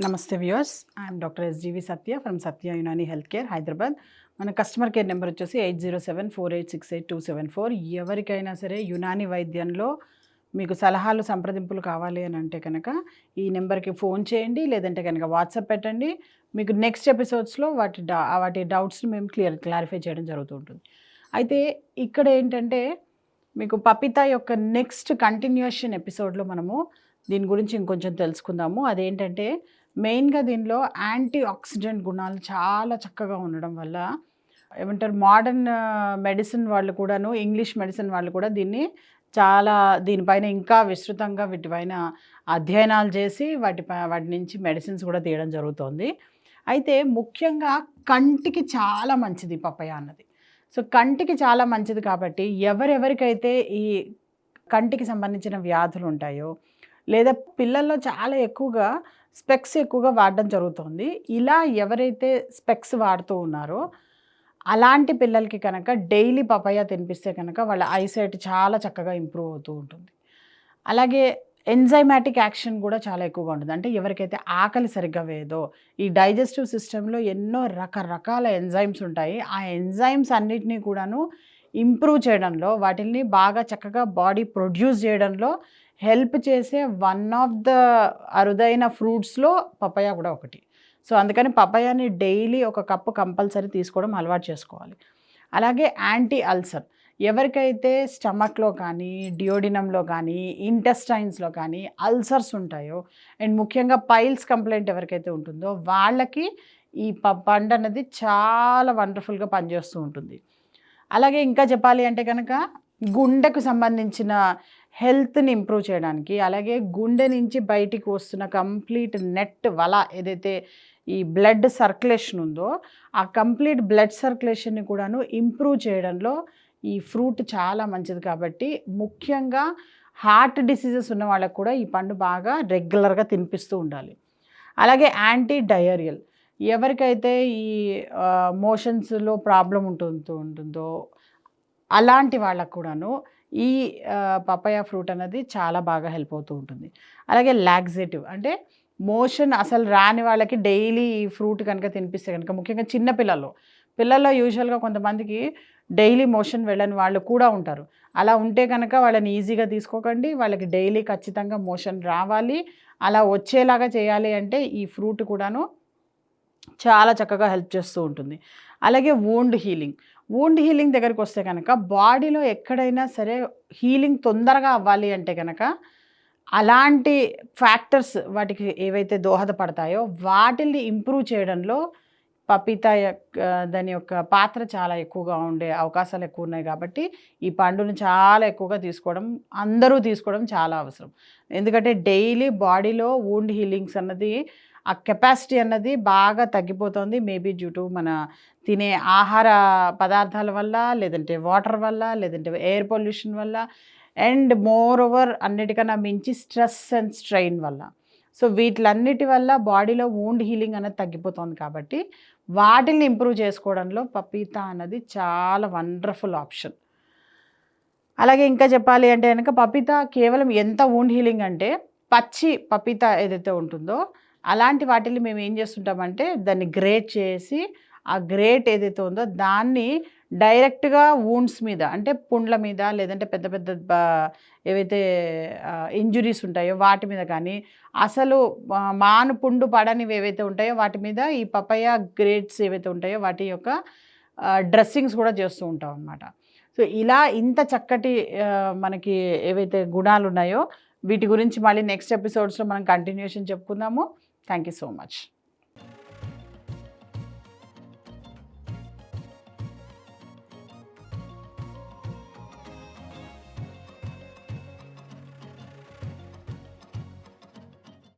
Namaste viewers I'm doctor S G V Satya from Satya Unani health care Hyderabad మన customer care number వచ్చేసి eight zero seven four eight six eight two seven four ఎవరికైనా సరే యునాని వైద్యంలో మీకు సలహాలు సంప్రదింపులు కావాలి అని అంటే కనుక ఈ నెంబర్కి ఫోన్ చేయండి లేదంటే కనుక వాట్సాప్ పెట్టండి. మీకు నెక్స్ట్ ఎపిసోడ్స్లో వాటి డా వాటి డౌట్స్ని మేము క్లియర్ క్లారిఫై చేయడం జరుగుతూ ఉంటుంది. అయితే ఇక్కడ ఏంటంటే మీకు పపిత యొక్క నెక్స్ట్ కంటిన్యూషన్ ఎపిసోడ్లో మనము దీని గురించి ఇంకొంచెం తెలుసుకుందాము. అదేంటంటే మెయిన్గా దీనిలో యాంటీ ఆక్సిడెంట్ గుణాలు చాలా చక్కగా ఉండడం వల్ల ఏమంటారు మోడర్న్ మెడిసిన్ వాళ్ళు కూడాను ఇంగ్లీష్ మెడిసిన్ వాళ్ళు కూడా దీన్ని చాలా దీనిపైన ఇంకా విస్తృతంగా వీటిపైన అధ్యయనాలు చేసి వాటి వాటి నుంచి మెడిసిన్స్ కూడా తీయడం జరుగుతుంది. అయితే ముఖ్యంగా కంటికి చాలా మంచిది పప్పయ అన్నది. సో కంటికి చాలా మంచిది కాబట్టి ఎవరెవరికైతే ఈ కంటికి సంబంధించిన వ్యాధులు ఉంటాయో లేదా పిల్లల్లో చాలా ఎక్కువగా స్పెక్స్ ఎక్కువగా వాడడం జరుగుతుంది. ఇలా ఎవరైతే స్పెక్స్ వాడుతూ ఉన్నారో అలాంటి పిల్లలకి కనుక డైలీ పపాయ తినిపిస్తే కనుక వాళ్ళ ఐసైట్ చాలా చక్కగా ఇంప్రూవ్ అవుతూ ఉంటుంది. అలాగే ఎంజైమాటిక్ యాక్షన్ కూడా చాలా ఎక్కువగా ఉంటుంది. అంటే ఎవరికైతే ఆకలి సరిగ్గా వేయదో ఈ డైజెస్టివ్ సిస్టంలో ఎన్నో రకరకాల ఎంజైమ్స్ ఉంటాయి. ఆ ఎంజైమ్స్ అన్నిటినీ కూడాను ఇంప్రూవ్ చేయడంలో వాటిని బాగా చక్కగా బాడీ ప్రొడ్యూస్ చేయడంలో హెల్ప్ చేసే వన్ ఆఫ్ ద అరుదైన ఫ్రూట్స్లో పపాయ కూడా ఒకటి. సో అందుకని పపాయాని డైలీ ఒక కప్పు కంపల్సరీ తీసుకోవడం అలవాటు చేసుకోవాలి. అలాగే యాంటీ అల్సర్. ఎవరికైతే స్టమక్లో కానీ డియోడినంలో కానీ ఇంటెస్టైన్స్లో కానీ అల్సర్స్ ఉంటాయో అండ్ ముఖ్యంగా పైల్స్ కంప్లైంట్ ఎవరికైతే ఉంటుందో వాళ్ళకి ఈ పండు అనేది చాలా వండర్ఫుల్గా పనిచేస్తూ ఉంటుంది. అలాగే ఇంకా చెప్పాలి అంటే కనుక గుండెకు సంబంధించిన హెల్త్ని ఇంప్రూవ్ చేయడానికి అలాగే గుండె నుంచి బయటికి వస్తున్న కంప్లీట్ నెట్ వల ఏదైతే ఈ బ్లడ్ సర్క్యులేషన్ ఉందో ఆ కంప్లీట్ బ్లడ్ సర్క్యులేషన్ని కూడాను ఇంప్రూవ్ చేయడంలో ఈ ఫ్రూట్ చాలా మంచిది. కాబట్టి ముఖ్యంగా హార్ట్ డిసీజెస్ ఉన్న వాళ్ళకు కూడా ఈ పండు బాగా రెగ్యులర్గా తినిపిస్తూ ఉండాలి. అలాగే యాంటీ డయేరియల్ ఎవరికైతే ఈ మోషన్స్లో ప్రాబ్లం ఉంటుందో ఉంటుందో అలాంటి వాళ్ళకు కూడాను ఈ పపాయ ఫ్రూట్ అనేది చాలా బాగా హెల్ప్ అవుతూ ఉంటుంది. అలాగే లాగ్జేటివ్ అంటే మోషన్ అసలు రాని వాళ్ళకి డైలీ ఈ ఫ్రూట్ కనుక తినిపిస్తే కనుక ముఖ్యంగా చిన్న పిల్లలు పిల్లల్లో యూజువల్గా కొంతమందికి డైలీ మోషన్ వెళ్ళని వాళ్ళు కూడా ఉంటారు. అలా ఉంటే కనుక వాళ్ళని ఈజీగా తీసుకోకండి వాళ్ళకి డైలీ ఖచ్చితంగా మోషన్ రావాలి. అలా వచ్చేలాగా చేయాలి అంటే ఈ ఫ్రూట్ కూడాను చాలా చక్కగా హెల్ప్ చేస్తూ ఉంటుంది. అలాగే వూండ్ హీలింగ్ వూండ్ హీలింగ్ దగ్గరికి వస్తే కనుక బాడీలో ఎక్కడైనా సరే హీలింగ్ తొందరగా అవ్వాలి అంటే కనుక అలాంటి ఫ్యాక్టర్స్ వాటికి ఏవైతే దోహదపడతాయో వాటిని ఇంప్రూవ్ చేయడంలో పపిత దాని యొక్క పాత్ర చాలా ఎక్కువగా ఉండే అవకాశాలు ఎక్కువ ఉన్నాయి కాబట్టి ఈ పండును చాలా ఎక్కువగా తీసుకోవడం అందరూ తీసుకోవడం చాలా అవసరం. ఎందుకంటే డైలీ బాడీలో వూండ్ హీలింగ్స్ అన్నది ఆ కెపాసిటీ అన్నది బాగా తగ్గిపోతుంది. మేబీ డ్యూ టు మన తినే ఆహార పదార్థాల వల్ల లేదంటే వాటర్ వల్ల లేదంటే ఎయిర్ పొల్యూషన్ వల్ల అండ్ మోర్ ఓవర్ అన్నిటికన్నా మించి స్ట్రెస్ అండ్ స్ట్రెయిన్ వల్ల. సో వీటిలన్నిటి వల్ల బాడీలో వూండ్ హీలింగ్ అనేది తగ్గిపోతుంది కాబట్టి వాటిని ఇంప్రూవ్ చేసుకోవడంలో పపీతా అన్నది చాలా వండర్ఫుల్ ఆప్షన్. అలాగే ఇంకా చెప్పాలి అంటే కనుక పపీతా కేవలం ఎంత వూండ్ హీలింగ్ అంటే పచ్చి పపీతా ఏదైతే ఉంటుందో అలాంటి వాటిని మేము ఏం చేస్తుంటామంటే దాన్ని గ్రేట్ చేసి ఆ గ్రేట్ ఏదైతే ఉందో దాన్ని డైరెక్ట్గా వూండ్స్ మీద అంటే పుండ్ల మీద లేదంటే పెద్ద పెద్ద ఏవైతే ఇంజురీస్ ఉంటాయో వాటి మీద కానీ అసలు మాను పుండు పడనివి ఏవైతే ఉంటాయో వాటి మీద ఈ పపయ గ్రేట్స్ ఏవైతే ఉంటాయో వాటి యొక్క డ్రెస్సింగ్స్ కూడా చేస్తూ ఉంటాం అనమాట సో ఇలా ఇంత చక్కటి మనకి ఏవైతే గుణాలు ఉన్నాయో వీటి గురించి మళ్ళీ నెక్స్ట్ ఎపిసోడ్స్లో మనం కంటిన్యూషన్ చెప్పుకుందాము. Thank you so much